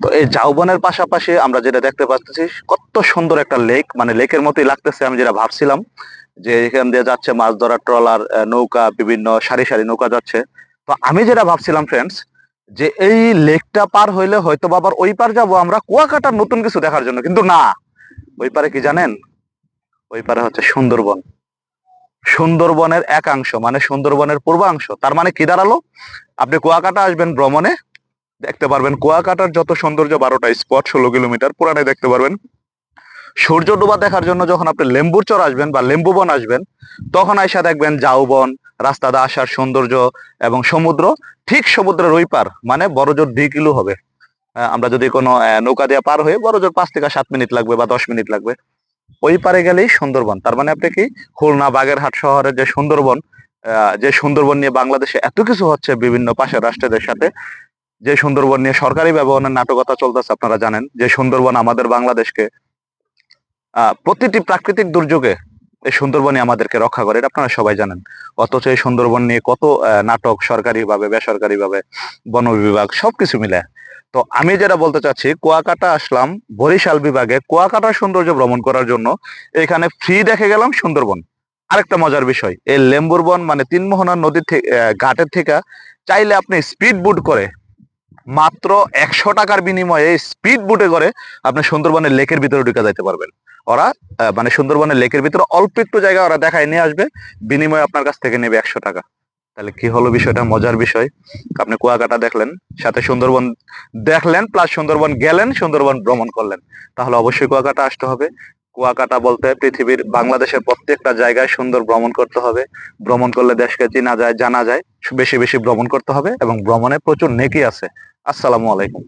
তো এই ঝাউবনের পাশাপাশি আমরা যেটা দেখতে পাচ্ছি, কত সুন্দর একটা লেক মানে লেকের মতোই লাগতেছে আমি যেটা ভাবছিলাম যে এখান দিয়ে যাচ্ছে মাছ ধরার ট্রলার নৌকা, বিভিন্ন সারি সারি নৌকা যাচ্ছে। তো আমি যেটা ভাবছিলাম ফ্রেন্ডস যে এই লেকটা পার হইলে হয়তো বা আবার ওই পার যাব আমরা কুয়াকাটার নতুন কিছু দেখার জন্য। কিন্তু না, ওই পারে কি জানেন? ওই পারে হচ্ছে সুন্দরবন। সুন্দরবনের একাংশ মানে সুন্দরবনের পূর্বাংশ। তার মানে কি দাঁড়াল? আপনি কুয়াকাটা আসবেন ভ্রমণে দেখতে পারবেন, কুয়াকাটার যত সৌন্দর্য বারোটা স্পট ষোলো কিলোমিটার পুরাটাই দেখতে পারবেন। সূর্য ডোবা দেখার জন্য যখন আপনি লেম্বুর চর আসবেন বা লেম্বু বন আসবেন, তখন আইসা দেখবেন জাউবন, রাস্তাতে আসার সৌন্দর্য এবং সমুদ্র, ঠিক সমুদ্রের ওই পার মানে বড়জোর দুই কিলো হবে। আমরা যদি কোনো নৌকা দিয়ে পার হয়ে বড় জোর পাঁচ থেকে সাত মিনিট লাগবে বা দশ মিনিট লাগবে, ওই পারে গেলেই সুন্দরবন। তার মানে আপনি কি, খুলনা, বাগেরহাট শহরের যে সুন্দরবন যে সুন্দরবন নিয়ে বাংলাদেশে এত কিছু হচ্ছে বিভিন্ন পাশের রাষ্ট্রদের সাথে যে সুন্দরবন নিয়ে সরকারি ব্যবহারের নাটকতা চলতেছে আপনারা জানেন, যে সুন্দরবন আমাদের বাংলাদেশকে প্রতিটি প্রাকৃতিক দুর্যোগে এই সুন্দরবনই আমাদেরকে রক্ষা করে, এটা আপনারা সবাই জানেন। অথচ এই সুন্দরবন নিয়ে কত নাটক সরকারি ভাবে বেসরকারি ভাবে বন বিভাগ সবকিছু মিলে। তো আমি যেটা বলতে চাচ্ছি, কুয়াকাটা আসলাম বরিশাল বিভাগে, কুয়াকাটার সৌন্দর্য ভ্রমণ করার জন্য এখানে ফ্রি দেখে গেলাম সুন্দরবন। আরেকটা মজার বিষয়, এই লেম্বুর বন মানে তিনমোহনার নদীর ঘাটের থেকে চাইলে আপনি স্পিড বুট করে মাত্র একশো টাকার বিনিময়ে স্পিড বুটে করে আপনি সুন্দরবনের লেকের ভিতরে ঢুকে যাইতে পারবেন। ওরা মানে সুন্দরবনের লেকের ভিতরে অল্প একটু জায়গা ওরা দেখায়, নিয়ে আসবে, বিনিময়ে আপনার কাছ থেকে নেবে একশো টাকা। তাহলে কি হলো বিষয়টা? মজার বিষয়। আপনি কুয়াকাটা দেখলেন, সাথে সুন্দরবন দেখলেন প্লাস সুন্দরবন গেলেন, সুন্দরবন ভ্রমণ করলেন। তাহলে অবশ্যই কুয়াকাটা আসতে হবে। কুয়াকাটা বলতে পৃথিবীর, বাংলাদেশের প্রত্যেকটা জায়গায় সুন্দর ভ্রমণ করতে হবে। ভ্রমণ করলে দেশকে চেনা যায়, জানা যায়, বেশি বেশি ভ্রমণ করতে হবে এবং ভ্রমণে প্রচুর নেকি আছে। আসসালামু আলাইকুম।